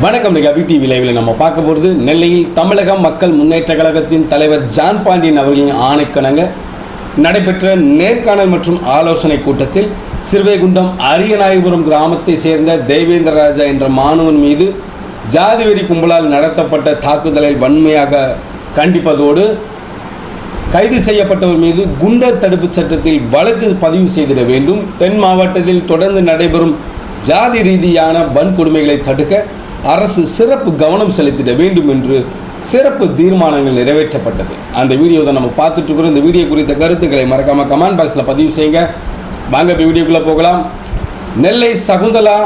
வணக்கம் நிகா டிவி லைவில் நம்ம பார்க்க போகிறது நெல்லையில் தமிழக மக்கள் முன்னேற்ற கழகத்தின் தலைவர் ஜான் பாண்டியன் அவர்களின் ஆணைக்கணங்க நடைபெற்ற நேர்காணல் மற்றும் ஆலோசனை கூட்டத்தில் சிறுவைகுண்டம் அரியநாயபுரம் கிராமத்தை சேர்ந்த தேவேந்திரராஜா என்ற மாணவன் மீது ஜாதிவெறி கும்பலால் நடத்தப்பட்ட தாக்குதலை வன்மையாக கண்டிப்பதோடு கைது செய்யப்பட்டவர் மீது குண்டர் தடுப்புச் சட்டத்தில் வழக்கு பதிவு செய்திட வேண்டும். தென் மாவட்டத்தில் தொடர்ந்து நடைபெறும் ஜாதி ரீதியான வன்கொடுமைகளை தடுக்க அரசு சிறப்பு கவனம் செலுத்திட வேண்டும் என்று சிறப்பு தீர்மானங்கள் நிறைவேற்றப்பட்டது. அந்த வீடியோ தான் நம்ம பார்த்துட்டு இருக்கிறோம். இந்த வீடியோ குறித்த கருத்துக்களை மறக்காம கமெண்ட் பாக்ஸில் பதிவு செய்யுங்க. வாங்க இப்போ வீடியோக்குள்ளே போகலாம். நெல்லை சகுந்தலா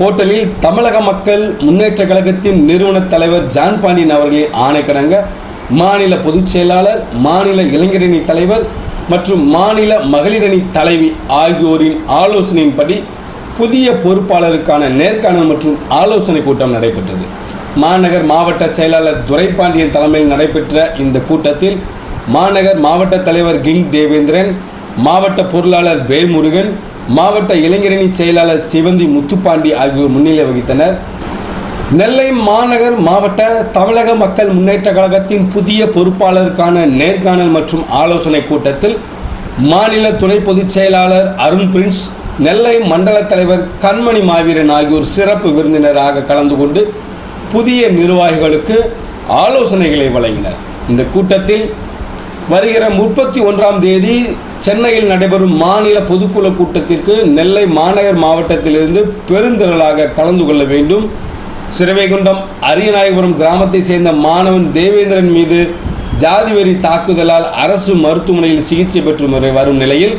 ஹோட்டலில் தமிழக மக்கள் முன்னேற்ற கழகத்தின் நிறுவன தலைவர் ஜான் பாண்டியன் அவர்களின் ஆணைக்கிணங்க மாநில பொதுச் செயலாளர் மாநில இளைஞரணி தலைவர் மற்றும் மாநில மகளிரணி தலைவி ஆகியோரின் ஆலோசனையின்படி புதிய பொறுப்பாளருக்கான நேர்காணல் மற்றும் ஆலோசனை கூட்டம் நடைபெற்றது. மாநகர் மாவட்ட செயலாளர் துரைபாண்டியன் தலைமையில் நடைபெற்ற இந்த கூட்டத்தில் மாநகர் மாவட்ட தலைவர் கிங் தேவேந்திரன் மாவட்ட பொருளாளர் வேல்முருகன் மாவட்ட இளைஞரணி செயலாளர் சிவந்தி முத்துப்பாண்டி ஆகியோர் முன்னிலை வகித்தனர். நெல்லை மாநகர் மாவட்ட தமிழக மக்கள் முன்னேற்ற கழகத்தின் புதிய பொறுப்பாளருக்கான நேர்காணல் மற்றும் ஆலோசனை கூட்டத்தில் மாநில துணை பொதுச் செயலாளர் அருண் பிரின்ஸ் நெல்லை மண்டல தலைவர் கண்மணி மாவீரன் ஆகியோர் சிறப்பு விருந்தினராக கலந்து கொண்டு புதிய நிர்வாகிகளுக்கு ஆலோசனைகளை வழங்கினர். இந்த கூட்டத்தில் வருகிற முப்பத்தி ஒன்றாம் தேதி சென்னையில் நடைபெறும் மாநில பொதுக்குழு கூட்டத்திற்கு நெல்லை மாநகர் மாவட்டத்திலிருந்து பெருந்திரளாக கலந்து கொள்ள வேண்டும். சிறுவைகுண்டம் அரியநாயபுரம் கிராமத்தை சேர்ந்த மாணவன் தேவேந்திரன் மீது ஜாதிவெறி தாக்குதலால் அரசு மருத்துவமனையில் சிகிச்சை பெற்று வரும் நிலையில்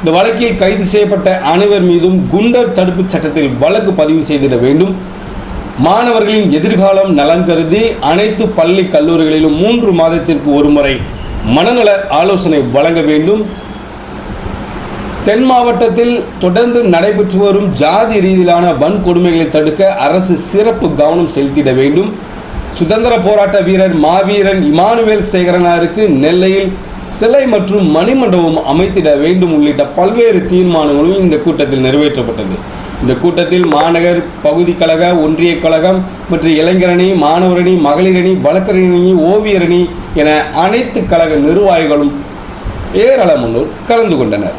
இந்த வழக்கில் கைது செய்யப்பட்ட அனைவர் மீதும் குண்டர் தடுப்புச் சட்டத்தில் வழக்கு பதிவு செய்திட வேண்டும். மாணவர்களின் எதிர்காலம் நலன் கருதி அனைத்து பள்ளி கல்லூரிகளிலும் மூன்று மாதத்திற்கு ஒருமுறை மனநல ஆலோசனை வழங்க வேண்டும். தென் மாவட்டத்தில் தொடர்ந்து நடைபெற்று வரும் ஜாதி ரீதியிலான வன்கொடுமைகளை தடுக்க அரசு சிறப்பு கவனம் செலுத்திட வேண்டும். சுதந்திர போராட்ட வீரர் மாவீரன் இமானுவேல் சேகரனாருக்கு நெல்லையில் சிலை மற்றும் மணிமண்டபம் அமைத்திட வேண்டும் உள்ளிட்ட பல்வேறு தீர்மானங்களும் இந்த கூட்டத்தில் நிறைவேற்றப்பட்டது. இந்த கூட்டத்தில் மாநகர் பகுதி கழக ஒன்றிய கழகம் மற்றும் இளைஞரணி மாணவரணி மகளிரணி வழக்கறிணி ஓவியரணி என அனைத்து கழக நிர்வாகிகளும் ஏராளமானோர் கலந்து கொண்டனர்.